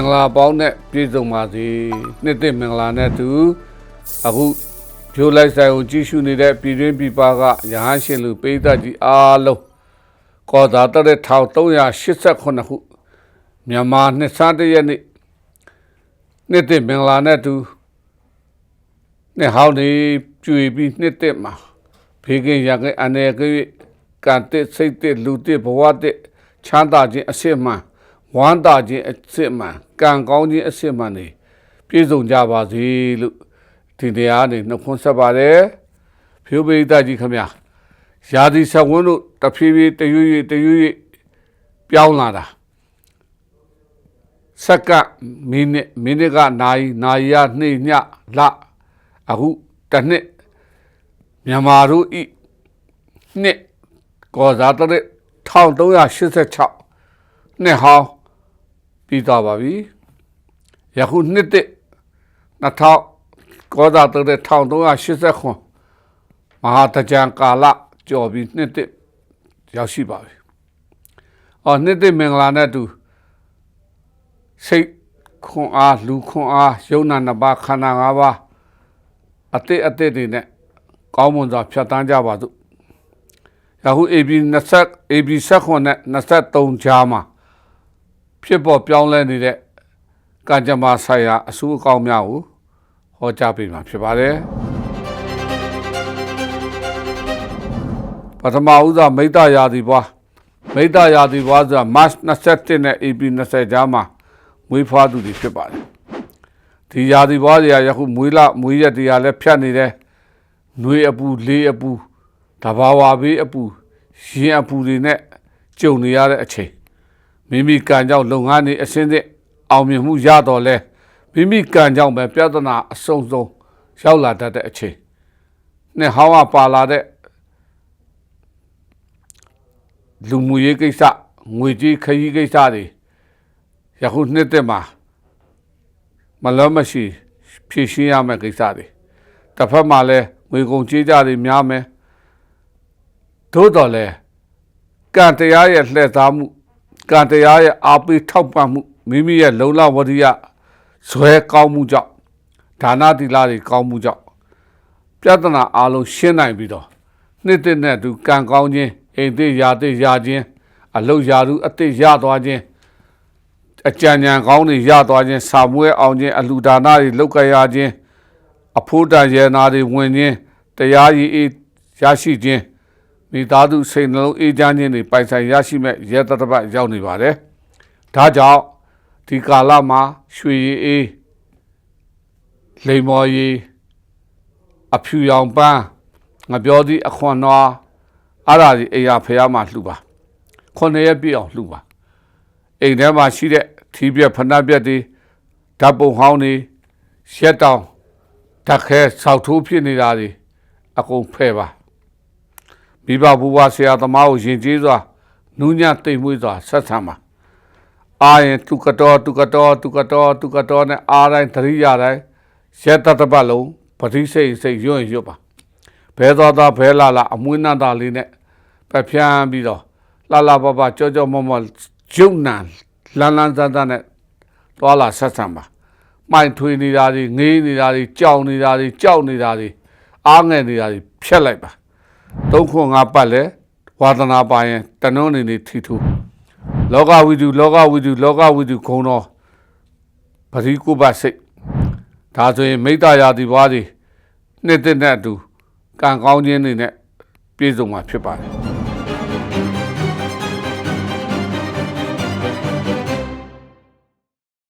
္ဂလာပေါင်းနဲ့ပြည့်စုံပါစေနှစ်သိမ့်မင်္ဂလာနဲ့တူအခုဂျိုလိုက်ဆိုင်ကိုကြည့်ရှုနေတဲ့ပြည်တွင်းပြည်ပကရဟန်းရှင်လူပိဋကကြီးအားလုံးကောသာတတဲ့1388ခုမြန်မာနှစ်ဆန်းတရက်နေ့နှစ်သိမ့်မင်္ဂလာနဲ့တူနှစ်ဟောင်းနေကျွေပြီးနှစ်သိမ့်မှာဖေကင်ရကအနေကကံတဲ့စိတ်တဲ့လူတဲ့ဘဝတဲ့ချမ်းသာခြင်းအစစ်မှန် ဝမ်းသာခြင်းအစစ်မှန်ကံကောင်းခြင်းအစစ်မှန်နေပြည့်စုံကြပါစေလို့ဒီတရားနေနှုတ်ခွန်းဆက်ပါတယ်ဖြိုးပိဋကကြီးခမညာရာသီဆက်ဝန်းတို့တဖြည်းဖြည်းတရွရွတရွရွပြောင်းလာတာစက္ကန့်မိနစ်မိနစ်ကနိုင်နိုင်ရနှိမ့်ညလအခုတစ်နှစ်မြန်မာတို့ဤနှစ်ကောဇာတရက်1386နှစ်ဟောင်း ပြီးသွားပါပြီယခုနှစ်တစ်2000ကောဇာတရက်1389မဟာတကြံကာလကျော်ပြီးနှစ်တစ်ရောက်ရှိပါပြီအော်နှစ်တစ်မင်္ဂလာနဲ့အတူစိတ်ခွန်အားလူခွန်အားယုံနာနှစ်ပါးခန္ဓာ၅ပါးအတိတ်အတိတ်တွေနဲ့ကောင်းမွန်စွာဖြတ်တန်းကြပါစို့ယခု AB 20 AB 16နဲ့23ကြားမှာ ဖြစ်ပေါ်ပြောင်းလဲနေတဲ့ကံကြမ္မာဆိုင်ရာအဆူအကောင်းများကိုဟောကြားပေးမှာဖြစ်ပါတယ်ပထမဦးစွာမိတ္တရာသီပွားမိတ္တရာသီပွားဆိုတာ March 27နဲ့ AB 20ကြားမှာမွေးဖွားသူတွေဖြစ်ပါတယ်ဒီရာသီပွားတွေကယခုမွေးလမွေးရက်တရားလည်းဖြတ်နေတယ်ຫນွေအပူလေးအပူတဘာဝဘေးအပူရင်အပူတွေနဲ့ကြုံနေရတဲ့အချိန် မိမိကံကြောင့်လုပ်ငန်းတွေအစင်းစစ်အောင်မြင်မှုရတော့လဲမိမိကံကြောင့်ပဲပြဿနာအစုံစုံရောက်လာတတ်တဲ့အချိန်နဲ့ဟောင်းကပါလာတဲ့လူမှုရေးကိစ္စငွေကြေးခရီးကိစ္စတွေယခုနှစ်သက်မှာမလောမရှိဖြည့်ရှင်းရမယ့်ကိစ္စတွေတစ်ဖက်မှာလည်းငွေကုန်ကြေးကြတွေများမယ်သို့တော်လည်းကံတရားရဲ့လှည့်သားမှု ကံတရားရဲ့အားပေးထောက်ပံ့မှုမိမိရဲ့လုံလဝရိယဇွဲကောင်းမှုကြောင့်ဒါနသီလတွေကောင်းမှုကြောင့်ပြဿနာအလုံးရှင်းနိုင်ပြီးတော့နှစ်သက်နဲ့သူကံကောင်းခြင်းအိမ်သေးရာသေးရာခြင်းအလုရာသူအသက်ရသွားခြင်းအကြံဉာဏ်ကောင်းတွေရသွားခြင်းစာမွဲအောင်ခြင်းအလှူဒါနတွေလုပ်ကြရခြင်းအဖို့တန်ရနာတွေဝင်ခြင်းတရားရည်အေးရရှိခြင်း မိသားစုစိတ်နှလုံးအေးချမ်းခြင်းတွေပိုင်ဆိုင်ရရှိမဲ့ရဲတတပတ်ရောက်နေပါတယ်။ဒါကြောင့်ဒီကာလမှာရွှေရည်အေးလိမ္မော်ရည်အဖြူရောင်ပန်းငပြောသည့်အခွန်နွားအဲ့ဒါဒီအိယာဖះမှာလှူပါခုနှစ်ရက်ပြည့်အောင်လှူပါအိမ်ထဲမှာရှိတဲ့ထီးပြက်ဖဏပြက်တွေဓာတ်ပုံဟောင်းတွေရက်တောင်ဓာတ်ခဲဆောက်ထိုးဖြစ်နေတာတွေအကုန်ဖဲပါ မိဘဘူဝါဆရာသမားကိုယဉ်ကျေးစွာနူးညံ့တိမ်မွေးစွာဆက်ဆံပါအာရင်တုကတော်တုကတော်တုကတော်တုကတော်နဲ့အားတိုင်းသတိရတိုင်းရက်တတပတ်လုံးပတိစိတ်စိတ်ရွံ့ရွတ်ပါဘဲတော်သားဘဲလာလာအမွှေးနှံသားလေးနဲ့ပဖြန်းပြီးတော့လာလာပပကြောကြောမောမောကျုံနံလန်းလန်းသန်းသန်းနဲ့တွာလာဆက်ဆံပါမိုင်ထွေနေတာတွေငေးနေတာတွေကြောင်နေတာတွေကြောက်နေတာတွေအားငယ်နေတာတွေဖြတ်လိုက်ပါ သုံးခွန်ငါပတ်လဲဝါသနာပါရင်တနုံးနေနေထီထူလောကဝိတုလောကဝိတုလောကဝိတုခုံတော်ပရိကုပစိတ်ဒါဆိုရင်မိတ္တရာတိဘွားတွေနှစ်သက်နဲ့အတူကံကောင်းခြင်းတွေနဲ့ပြည့်စုံမှာဖြစ်ပါတယ်